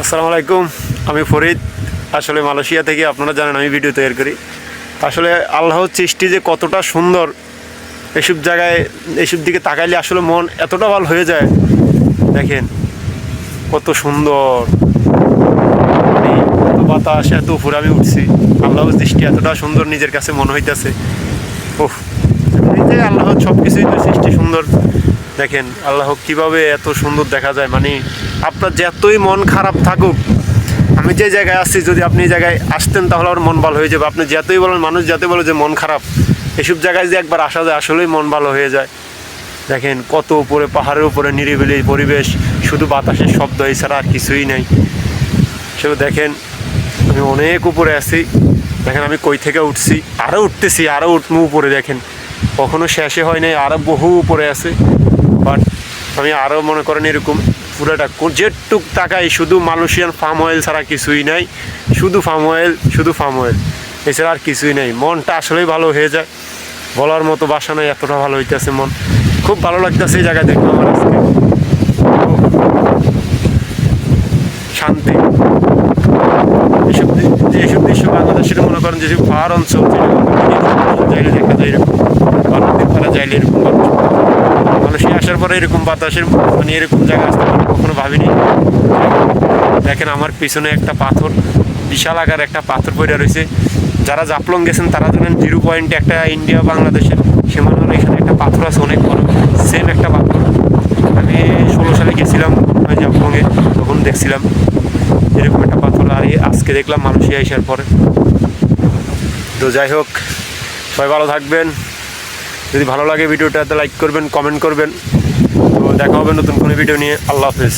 আসসালামু আলাইকুম, আমি ফরিদ। আসলে মালয়েশিয়া থেকে আপনারা জানেন, আমি ভিডিও তৈরি করি। আসলে আল্লাহর সৃষ্টি যে কতটা সুন্দর, এসব জায়গায়, এসব দিকে তাকাইলে আসলে মন এতটা ভালো হয়ে যায়। দেখেন, কত সুন্দর। মানে এত বাতাস, এত উপরে আমি উঠছি। আল্লাহর দৃষ্টি এতটা সুন্দর, নিজের কাছে মনে হইতেছে। ওহ এমনিতে আল্লাহর সব কিছুই তো সৃষ্টি সুন্দর। দেখেন, আল্লাহ কীভাবে এত সুন্দর দেখা যায়। মানে আপনার যতই মন খারাপ থাকুক, আমি যে জায়গায় আসছি যদি আপনি এই জায়গায় আসতেন, তাহলে আমার মন ভালো হয়ে যাবে। আপনি যতই বলেন, মানুষ যতই বলে যে মন খারাপ, এসব জায়গায় যে একবার আসা যায়, আসলেই মন ভালো হয়ে যায়। দেখেন, কত উপরে, পাহাড়ের উপরে নিরিবিলি পরিবেশ, শুধু বাতাসের শব্দ এছাড়া আর কিছুই নেই। সেটা দেখেন, আমি অনেক উপরে আছি। দেখেন, আমি কই থেকে উঠছি? আরও উঠতেছি আরও উঠবো উপরে, দেখেন। কখনো শেষে হয় নাই আরও বহু উপরে আছে। বাট আমি আরও মনে করেন এরকম। পুরোটা যেটুক টাকায় শুধু মালয়েশিয়ান ফার্ম অয়েল ছাড়া কিছুই নাই। শুধু ফার্ম অয়েল, শুধু ফার্ম অয়েল। এছাড়া আর কিছুই নেই। মনটা আসলেই ভালো হয়ে যায়। বলার মতো বাসা নাই, এতটা ভালো হইতেছে মন। খুব ভালো লাগতেছে এই জায়গা দেখব আমার আজকে। শান্তি। এসব এসব দৃশ্য বাংলাদেশের মনে করেন যে পাহাড় অঞ্চল যাইলে দেখা যায় এরকম যাইলে এরকম মানুষই আসার পরে এরকম বাতাসের মানে এরকম জায়গা আসতে পারে, কখনো ভাবিনি। দেখেন আমার পিছনে একটা পাথর, বিশাল আকার একটা পাথর পড়ে রয়েছে। যারা জাপলং গেছেন, তারা জানেন জিরো পয়েন্টে একটা ইন্ডিয়া, বাংলাদেশের সীমানার এখানে একটা পাথর আছে, অনেক বড়। সেম একটা পাথর। আমি ষোলো সালে গেছিলাম জাপলংয়ে তখন দেখছিলাম এরকম একটা পাথর। আর আজকে দেখলাম মালয়েশিয়া আসার পরে। তো যাই হোক, সবাই ভালো থাকবেন। যদি ভালো লাগে ভিডিওটাতে লাইক করবেন কমেন্ট করবেন। তো দেখা হবে নতুন কোনো ভিডিও নিয়ে। আল্লাহ হাফেজ।